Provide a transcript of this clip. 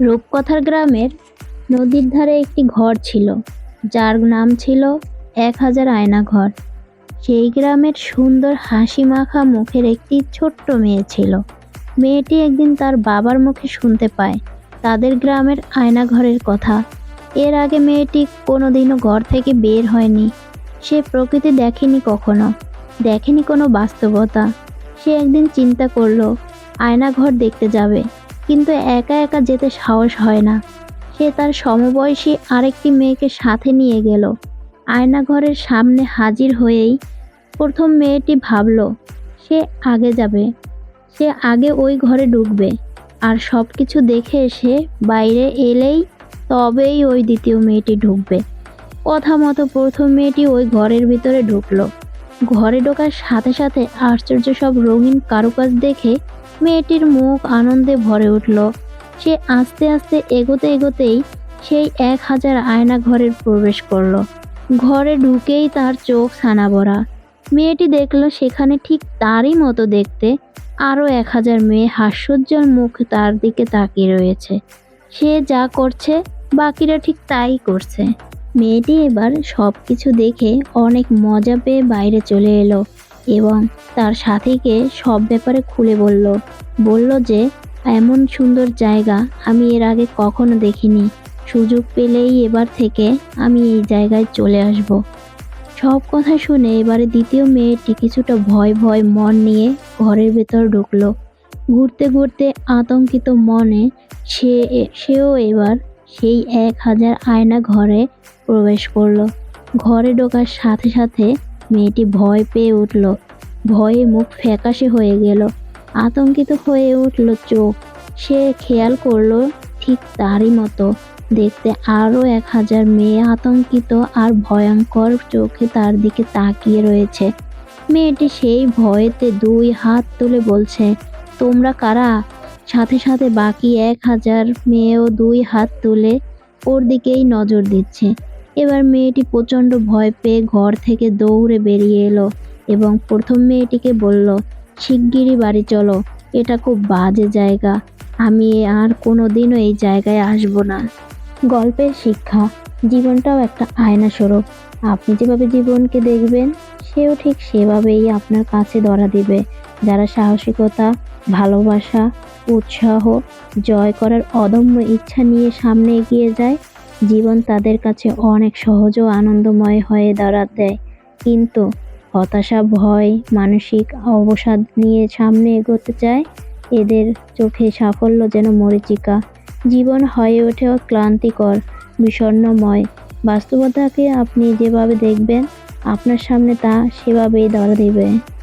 রূপকথার গ্রামের নদীর ধারে একটি ঘর ছিল, যার নাম ছিল এক হাজার আয়না ঘর। সেই গ্রামের সুন্দর হাসি মাখা মুখের একটি ছোট্ট মেয়ে ছিল। মেয়েটি একদিন তার বাবার মুখে শুনতে পায় তাদের গ্রামের আয়না ঘরের কথা। এর আগে মেয়েটি কোনোদিনও ঘর থেকে বের হয়নি। সে প্রকৃতি দেখেনি কখনো, দেখেনি কোনো বাস্তবতা। সে একদিন চিন্তা করল, আয়না ঘর দেখতে যাবে। কিন্তু একা একা যেতে সাহস হয় না। সে তার সমবয়সী আরেকটি মেয়েকে সাথে নিয়ে গেল। আয়নাঘরের সামনে হাজির হয়েই প্রথম মেয়েটি ভাবলো, সে আগে যাবে। সে আগে ওই ঘরে ঢুকবে। আর সব কিছু দেখে এসে বাইরে এলেই তবেই ওই দ্বিতীয় মেয়েটি ঢুকবে। কথা মতো প্রথম মেয়েটি ওই ঘরের ভিতরে ঢুকলো। ঘরে ঢোকার সাথে সাথে আশ্চর্য সব রঙিন কারুকাজ দেখে মেয়েটির মুখ আনন্দে ভরে উঠল। সে আস্তে আস্তে এগোতে এগোতেই সেই এক হাজার আয়না ঘরের প্রবেশ করল। ঘরে ঢুকেই তার চোখ ছানা ভরা মেয়েটি দেখল সেখানে ঠিক তারই মতো দেখতে আরও এক হাজার মেয়ে হাস্যোজ্জ্বল মুখ তার দিকে তাকিয়ে রয়েছে। সে যা করছে, বাকিরা ঠিক তাই করছে। মেয়েটি এবার সব কিছু দেখে অনেক মজা পেয়ে বাইরে চলে এলো। এবং তার সাথীকে সব ব্যাপারে খুলে বলল বলল যে, এমন সুন্দর জায়গা আমি এর আগে কখনো দেখিনি। সুযোগ পেলেই এবার থেকে আমি এই জায়গায় চলে আসব সব কথা শুনে এবারে দ্বিতীয় মেয়েটি কিছুটা ভয় ভয় মন নিয়ে ঘরের ভেতর ঢুকলো। ঘুরতে ঘুরতে আতঙ্কিত মনে সে সেও এবার সেই এক হাজার আয়না ঘরে প্রবেশ করল। ঘরে ঢোকার সাথে সাথে মেয়েটি ভয় পেয়ে উঠল। ভয়ে মুখ ফ্যাকাশে হয়ে গেল। আতঙ্কিত হয়ে উঠল চোখ। সে খেয়াল করল ঠিক তারই মতো। দেখতে আরও এক হাজার মেয়ে আতঙ্কিত আর ভয়ঙ্কর চোখে তার দিকে তাকিয়ে রয়েছে। মেয়েটি সেই ভয়েতে দুই হাত তুলে বলছে, তোমরা কারা? সাথে সাথে বাকি এক হাজার মেয়েও দুই হাত তুলে ওর দিকেই নজর দিচ্ছে। এবার মেয়েটি প্রচণ্ড ভয় পেয়ে ঘর থেকে দৌড়ে বেরিয়ে এলো এবং প্রথম মেয়েটিকে বলল, শিগগিরই বাড়ি চলো, এটা খুব বাজে জায়গা। আমি আর কোনো দিনও এই জায়গায় আসব না। গল্পের শিক্ষা, জীবনটাও একটা আয়না স্বরূপ। আপনি যেভাবে জীবনকে দেখবেন, সেও ঠিক সেভাবেই আপনার কাছে ধরা দিবে। যারা সাহসিকতা, ভালোবাসা, উৎসাহ, জয় করার অদম্য ইচ্ছা নিয়ে সামনে এগিয়ে যায় জীবন তাদের কাছে অনেক সহজ ও আনন্দময় হয়ে দাঁড়াতে। কিন্তু হতাশা, ভয়, মানসিক অবসাদ নিয়ে সামনে এগোতে চায়, এদের চোখে সাফল্য যেন মরীচিকা। জীবন হয়ে ওঠে ক্লান্তিকর বিষণ্ণময়। বাস্তবতাকে আপনি যেভাবে দেখবেন, আপনার সামনে তা সেভাবেই ধরা দেবে।